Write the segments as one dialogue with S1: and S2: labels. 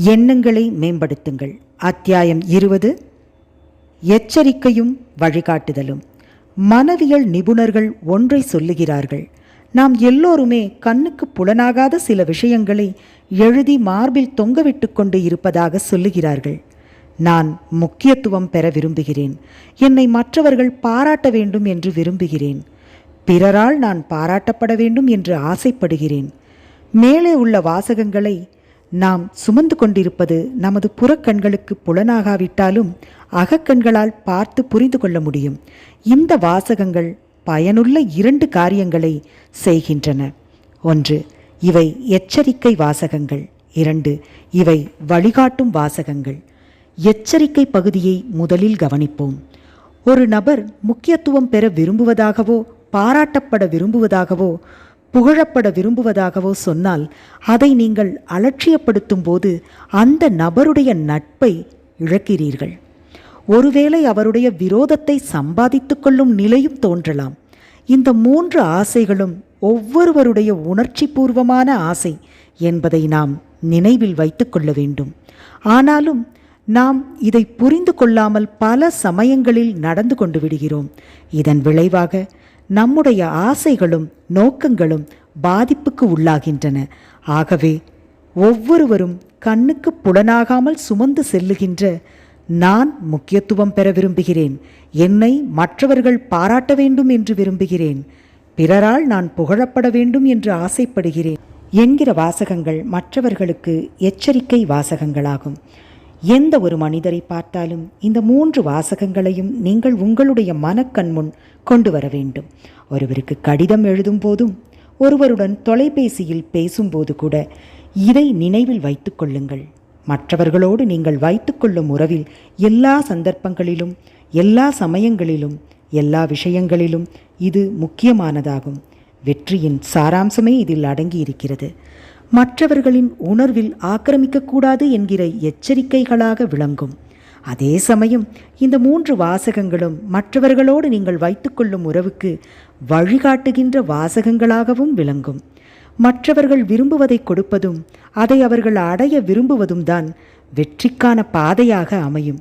S1: எண்ணங்களை மேம்படுத்துங்கள். அத்தியாயம் இருபது எச்சரிக்கையும் வழிகாட்டுதலும். மனவியல் நிபுணர்கள் ஒன்றை சொல்லுகிறார்கள். நாம் எல்லோருமே கண்ணுக்கு புலனாகாத சில விஷயங்களை எழுதி மார்பில் தொங்கவிட்டு கொண்டு இருப்பதாக சொல்லுகிறார்கள். நான் முக்கியத்துவம் பெற விரும்புகிறேன். என்னை மற்றவர்கள் பாராட்ட வேண்டும் என்று விரும்புகிறேன். பிறரால் நான் பாராட்டப்பட வேண்டும் என்று ஆசைப்படுகிறேன். மேலே உள்ள வாசகங்களை நாம் சுமந்து கொண்டிருப்பது நமது புறக்கண்களுக்கு புலனாகாவிட்டாலும் அகக்கண்களால் பார்த்து புரிந்து கொள்ள முடியும். இந்த வாசகங்கள் பயனுள்ள இரண்டு காரியங்களை செய்கின்றன. ஒன்று இவை எச்சரிக்கை வாசகங்கள். இரண்டு இவை வழிகாட்டும் வாசகங்கள். எச்சரிக்கை பகுதியை முதலில் கவனிப்போம். ஒரு நபர் முக்கியத்துவம் பெற விரும்புவதாகவோ பாராட்டப்பட விரும்புவதாகவோ புகழப்பட விரும்புவதாகவோ சொன்னால் அதை நீங்கள் அலட்சியப்படுத்தும் போது அந்த நபருடைய நட்பை இழக்கிறீர்கள். ஒருவேளை அவருடைய விரோதத்தை சம்பாதித்துக்கொள்ளும் நிலையும் தோன்றலாம். இந்த மூன்று ஆசைகளும் ஒவ்வொருவருடைய உணர்ச்சி பூர்வமான ஆசை என்பதை நாம் நினைவில் வைத்துக்கொள்ள வேண்டும். ஆனாலும் நாம் இதை புரிந்து கொள்ளாமல் பல சமயங்களில் நடந்து கொண்டு விடுகிறோம். இதன் விளைவாக நம்முடைய ஆசைகளும் நோக்கங்களும் பாதிப்புக்கு உள்ளாகின்றன. ஆகவே ஒவ்வொருவரும் கண்ணுக்கு புலனாகாமல் சுமந்து செல்லுகின்ற நான் முக்கியத்துவம் பெற விரும்புகிறேன். என்னை மற்றவர்கள் பாராட்ட வேண்டும் என்று விரும்புகிறேன். பிறரால் நான் புகழப்பட வேண்டும் என்று ஆசைப்படுகிறேன். என்கிற வாசகங்கள் மற்றவர்களுக்கு எச்சரிக்கை வாசகங்களாகும். எந்த ஒரு மனிதரை பார்த்தாலும் இந்த மூன்று வாசகங்களையும் நீங்கள் உங்களுடைய மனக்கண் முன் கொண்டு வர வேண்டும். ஒருவருக்கு கடிதம் எழுதும் போதும் ஒருவருடன் தொலைபேசியில் பேசும்போது கூட இதை நினைவில் வைத்து கொள்ளுங்கள். மற்றவர்களோடு நீங்கள் வைத்துக்கொள்ளும் உறவில் எல்லா சந்தர்ப்பங்களிலும் எல்லா சமயங்களிலும் எல்லா விஷயங்களிலும் இது முக்கியமானதாகும். வெற்றியின் சாராம்சமே இதில் அடங்கியிருக்கிறது. மற்றவர்களின் உணர்வில் ஆக்கிரமிக்கக்கூடாது என்கிற எச்சரிக்கைகளாக விளங்கும். அதே சமயம் இந்த மூன்று வாசகங்களும் மற்றவர்களோடு நீங்கள் வைத்துக்கொள்ளும் உறவுக்கு வழிகாட்டுகின்ற வாசகங்களாகவும் விளங்கும். மற்றவர்கள் விரும்புவதை கொடுப்பதும் அதை அவர்கள் அடைய விரும்புவதும் தான் வெற்றிக்கான பாதையாக அமையும்.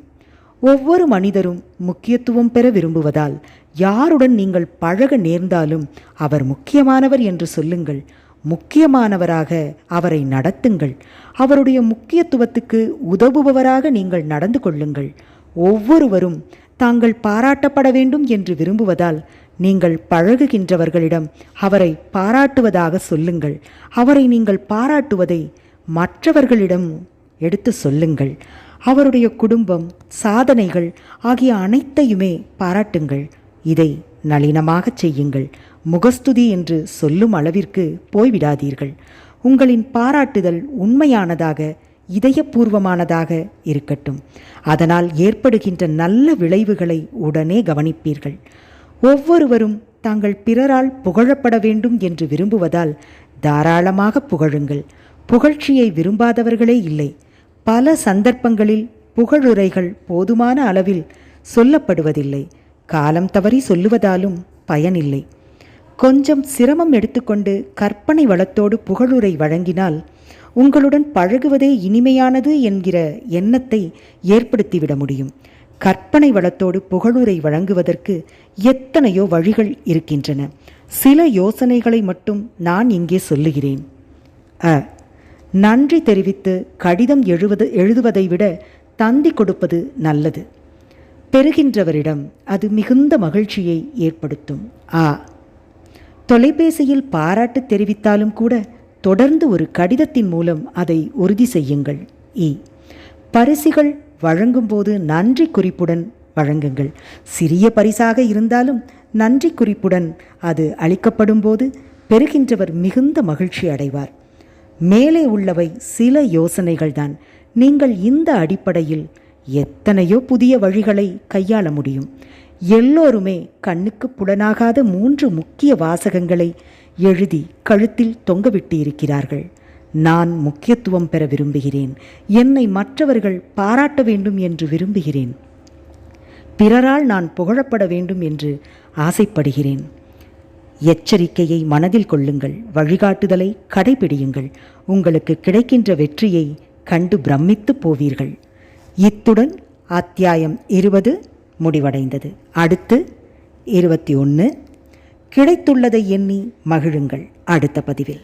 S1: ஒவ்வொரு மனிதரும் முக்கியத்துவம் பெற விரும்புவதால் யாருடன் நீங்கள் பழக நேர்ந்தாலும் அவர் முக்கியமானவர் என்று சொல்லுங்கள். முக்கியமானவராக அவரை நடத்துங்கள். அவருடைய முக்கியத்துவத்துக்கு உதவுபவராக நீங்கள் நடந்து கொள்ளுங்கள். ஒவ்வொருவரும் தாங்கள் பாராட்டப்பட வேண்டும் என்று விரும்புவதால் நீங்கள் பழகுகின்றவர்களிடம் அவரை பாராட்டுவதாக சொல்லுங்கள். அவரை நீங்கள் பாராட்டுவதை மற்றவர்களிடம் எடுத்து சொல்லுங்கள். அவருடைய குடும்பம் சாதனைகள் ஆகிய அனைத்தையுமே பாராட்டுங்கள். இதை நளினமாகச் செய்யுங்கள். முகஸ்துதி என்று சொல்லும் அளவிற்கு போய்விடாதீர்கள். உங்களின் பாராட்டுதல் உண்மையானதாக இதயபூர்வமானதாக இருக்கட்டும். அதனால் ஏற்படுகின்ற நல்ல விளைவுகளை உடனே கவனிப்பீர்கள். ஒவ்வொருவரும் தாங்கள் பிறரால் புகழப்பட வேண்டும் என்று விரும்புவதால் தாராளமாக புகழுங்கள். புகழ்ச்சியை விரும்பாதவர்களே இல்லை. பல சந்தர்ப்பங்களில் புகழுரைகள் போதுமான அளவில் சொல்லப்படுவதில்லை. காலம் தவறி சொல்லுவதாலும் பயனில்லை. கொஞ்சம் சிரமம் எடுத்துக்கொண்டு கற்பனை வளத்தோடு புகழுரை வழங்கினால் உங்களுடன் பழகுவதே இனிமையானது என்கிற எண்ணத்தை ஏற்படுத்திவிட முடியும். கற்பனை வளத்தோடு புகழுரை வழங்குவதற்கு எத்தனையோ வழிகள் இருக்கின்றன. சில யோசனைகளை மட்டும் நான் இங்கே சொல்லுகிறேன். அ. நன்றி தெரிவித்து கடிதம் எழுவது எழுதுவதை விட தந்தி கொடுப்பது நல்லது. பெறுகின்றவரிடம் அது மிகுந்த மகிழ்ச்சியை ஏற்படுத்தும். ஆ தொலைபேசியில் பாராட்டு தெரிவித்தாலும் கூட தொடர்ந்து ஒரு கடிதத்தின் மூலம் அதை உறுதி செய்யுங்கள். இ. பரிசுகள் வழங்கும்போது நன்றி குறிப்புடன் வழங்குங்கள். சிறிய பரிசாக இருந்தாலும் நன்றி குறிப்புடன் அது அளிக்கப்படும் போது பெறுகின்றவர் மிகுந்த மகிழ்ச்சி அடைவார். மேலே உள்ளவை சில யோசனைகள்தான் நீங்கள் இந்த அடிப்படையில் எத்தனையோ புதிய வழிகளை கையாள முடியும். எல்லோருமே கண்ணுக்கு புலனாகாத மூன்று முக்கிய வாசகங்களை எழுதி கழுத்தில் தொங்கவிட்டு இருக்கிறார்கள் நான் முக்கியத்துவம் பெற விரும்புகிறேன். என்னை மற்றவர்கள் பாராட்ட வேண்டும் என்று விரும்புகிறேன். பிறரால் நான் புகழப்பட வேண்டும் என்று ஆசைப்படுகிறேன். எச்சரிக்கையை மனதில் கொள்ளுங்கள். வழிகாட்டுதலை கடைபிடியுங்கள். உங்களுக்கு கிடைக்கின்ற வெற்றியை கண்டு பிரமித்து போவீர்கள். இத்துடன் அத்தியாயம் இருபது முடிவடைந்தது. அடுத்து இருபத்தி ஒன்று கிடைத்துள்ளதை எண்ணி மகிழுங்கள். அடுத்த பதிவில்.